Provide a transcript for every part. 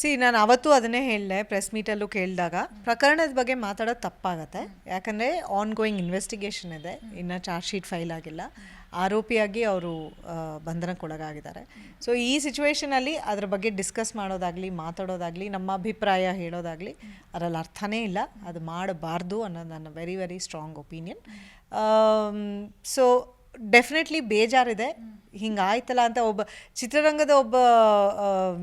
C ನಾನು ಅವತ್ತು ಅದನ್ನೇ ಹೇಳಿದೆ ಪ್ರೆಸ್ ಮೀಟಲ್ಲೂ ಕೇಳಿದಾಗ. ಪ್ರಕರಣದ ಬಗ್ಗೆ ಮಾತಾಡೋದು ತಪ್ಪಾಗತ್ತೆ. ಯಾಕಂದರೆ ಆನ್ ಗೋಯಿಂಗ್ ಇನ್ವೆಸ್ಟಿಗೇಷನ್ ಇದೆ. ಇನ್ನು ಚಾರ್ಜ್ ಶೀಟ್ ಫೈಲ್ ಆಗಿಲ್ಲ. ಆರೋಪಿಯಾಗಿ ಅವರು ಬಂಧನಕ್ಕೊಳಗಾಗಿದ್ದಾರೆ ಸೊ ಈ ಸಿಚುವೇಷನಲ್ಲಿ ಅದ್ರ ಬಗ್ಗೆ ಡಿಸ್ಕಸ್ ಮಾಡೋದಾಗಲಿ, ಮಾತಾಡೋದಾಗಲಿ, ನಮ್ಮ ಅಭಿಪ್ರಾಯ ಹೇಳೋದಾಗಲಿ, ಅದರಲ್ಲಿ ಅರ್ಥನೇ ಇಲ್ಲ. ಅದು ಮಾಡಬಾರ್ದು ಅನ್ನೋದು ನನ್ನ very very strong opinion so definitely ಬೇಜಾರಿದೆ. ಹಿಂಗಾಯ್ತಲ್ಲ ಅಂತ ಒಬ್ಬ ಚಿತ್ರರಂಗದ ಒಬ್ಬ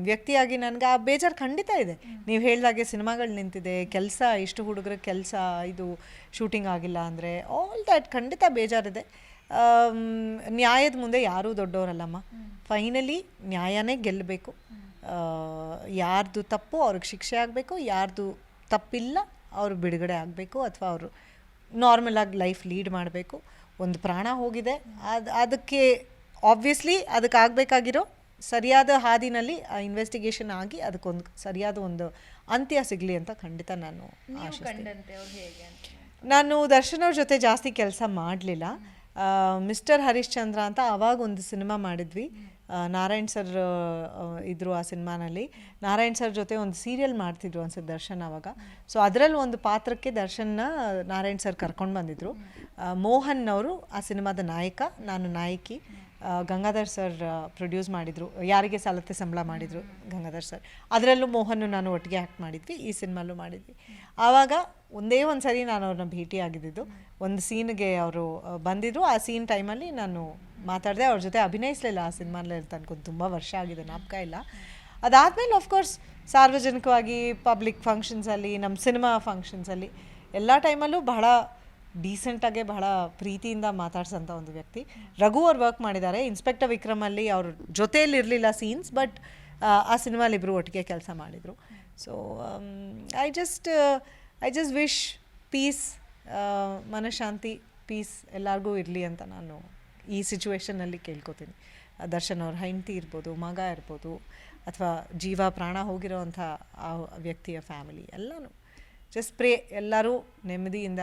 ವ್ಯಕ್ತಿಯಾಗಿ ನನಗೆ ಆ ಬೇಜಾರು ಖಂಡಿತ ಇದೆ. ನೀವು ಹೇಳಿದಾಗೆ ಸಿನಿಮಾಗಳು ನಿಂತಿದೆ, ಕೆಲಸ, ಇಷ್ಟು ಹುಡುಗರ ಕೆಲಸ, ಇದು ಶೂಟಿಂಗ್ ಆಗಿಲ್ಲ ಅಂದರೆ ಆಲ್ ದ್ಯಾಟ್ ಖಂಡಿತ ಬೇಜಾರಿದೆ. ನ್ಯಾಯದ ಮುಂದೆ ಯಾರೂ ದೊಡ್ಡವರಲ್ಲಮ್ಮ. ಫೈನಲಿ ನ್ಯಾಯನೇ ಗೆಲ್ಲಬೇಕು. ಯಾರ್ದು ತಪ್ಪು ಅವ್ರಿಗೆ ಶಿಕ್ಷೆ ಆಗಬೇಕು, ಯಾರ್ದು ತಪ್ಪಿಲ್ಲ ಅವರು ಬಿಡುಗಡೆ ಆಗಬೇಕು ಅಥವಾ ಅವರು ನಾರ್ಮಲ್ ಆಗಿ ಲೈಫ್ ಲೀಡ್ ಮಾಡಬೇಕು. ಒಂದು ಪ್ರಾಣ ಹೋಗಿದೆ. ಅದು, ಅದಕ್ಕೆ ಆಬ್ವಿಯಸ್ಲಿ ಅದಕ್ಕೆ ಆಗಬೇಕಾಗಿರೋ ಸರಿಯಾದ ಹಾದಿನಲ್ಲಿ ಆ ಇನ್ವೆಸ್ಟಿಗೇಷನ್ ಆಗಿ ಅದಕ್ಕೊಂದು ಸರಿಯಾದ ಒಂದು ಅಂತ್ಯ ಸಿಗಲಿ ಅಂತ ಖಂಡಿತ ನಾನು ನಾನು ದರ್ಶನ್ ಅವ್ರ ಜೊತೆ ಜಾಸ್ತಿ ಕೆಲಸ ಮಾಡಲಿಲ್ಲ. ಮಿಸ್ಟರ್ ಹರಿಶ್ಚಂದ್ರ ಅಂತ ಆವಾಗ ಒಂದು ಸಿನಿಮಾ ಮಾಡಿದ್ವಿ. ನಾರಾಯಣ್ ಸರ್ ಇದ್ರು ಆ ಸಿನಿಮಾನಲ್ಲಿ. ನಾರಾಯಣ್ ಸರ್ ಜೊತೆ ಒಂದು ಸೀರಿಯಲ್ ಮಾಡ್ತಿದ್ರು ಅನ್ಸುತ್ತೆ ದರ್ಶನ್ ಅವಾಗ ಸೊ ಅದರಲ್ಲಿ ಒಂದು ಪಾತ್ರಕ್ಕೆ ದರ್ಶನ್ನ ನಾರಾಯಣ್ ಸರ್ ಕರ್ಕೊಂಡು ಬಂದಿದ್ರು. ಮೋಹನ್ ಅವರು ಆ ಸಿನಿಮಾದ ನಾಯಕ ನಾನು ನಾಯಕಿ. ಗಂಗಾಧರ್ ಸರ್ ಪ್ರೊಡ್ಯೂಸ್ ಮಾಡಿದರು. ಯಾರಿಗೆ ಸಾಲತ್ತೆ ಸಂಬಳ ಮಾಡಿದರು ಗಂಗಾಧರ್ ಸರ್. ಅದರಲ್ಲೂ ಮೋಹನ್ ನಾನು ಒಟ್ಟಿಗೆ ಆ್ಯಕ್ಟ್ ಮಾಡಿದ್ವಿ, ಈ ಸಿನಿಮಾಲ್ಲೂ ಮಾಡಿದ್ವಿ. ಆವಾಗ ಒಂದೇ ಒಂದು ಸರಿ ನಾನು ಅವ್ರನ್ನ ಭೇಟಿ ಆಗಿದ್ದಿದ್ದು ಒಂದು ಸೀನ್ಗೆ ಅವರು ಬಂದಿದ್ರು. ಆ ಸೀನ್ ಟೈಮಲ್ಲಿ ನಾನು ಮಾತಾಡಿದೆ, ಅವ್ರ ಜೊತೆ ಅಭಿನಯಿಸಲಿಲ್ಲ. ಆ ಸಿನಿಮಾನಲ್ಲಿ ಅಂತ ಅನ್ಕೊಂಡು ತುಂಬ ವರ್ಷ ಆಗಿದೆ ನಾಪ್ಕ ಇಲ್ಲ. ಅದಾದಮೇಲೆ ಆಫ್ಕೋರ್ಸ್ ಸಾರ್ವಜನಿಕವಾಗಿ ಪಬ್ಲಿಕ್ ಫಂಕ್ಷನ್ಸಲ್ಲಿ ನಮ್ಮ ಸಿನಿಮಾ ಫಂಕ್ಷನ್ಸಲ್ಲಿ ಎಲ್ಲ ಟೈಮಲ್ಲೂ ಬಹಳ ಡೀಸೆಂಟಾಗೆ ಬಹಳ ಪ್ರೀತಿಯಿಂದ ಮಾತಾಡ್ಸೋಂಥ ಒಂದು ವ್ಯಕ್ತಿ. ರಘು ಅವ್ರು ವರ್ಕ್ ಮಾಡಿದ್ದಾರೆ. ಇನ್ಸ್ಪೆಕ್ಟರ್ ವಿಕ್ರಮಲ್ಲಿ ಅವ್ರ ಜೊತೆಯಲ್ಲಿ ಇರಲಿಲ್ಲ ಸೀನ್ಸ್ ಬಟ್ ಆ ಸಿನಿಮಾಲಿ ಇಬ್ಬರು ಒಟ್ಟಿಗೆ ಕೆಲಸ ಮಾಡಿದರು. So I just I just wish peace ಮನಃಶಾಂತಿ peace ಎಲ್ಲರಿಗೂ ಇರಲಿ ಅಂತ ನಾನು ಈ ಸಿಚುವೇಷನಲ್ಲಿ ಕೇಳ್ಕೊತೀನಿ. ದರ್ಶನ್ ಅವ್ರ ಹೆಂಡತಿ ಇರ್ಬೋದು, ಮಗ ಇರ್ಬೋದು, ಅಥವಾ ಜೀವ ಪ್ರಾಣ ಹೋಗಿರೋವಂಥ ಆ ವ್ಯಕ್ತಿಯ ಫ್ಯಾಮಿಲಿ ಎಲ್ಲನೂ. ಜಸ್ಟ್ ಪ್ರೇ ಎಲ್ಲರೂ ನೆಮ್ಮದಿಯಿಂದ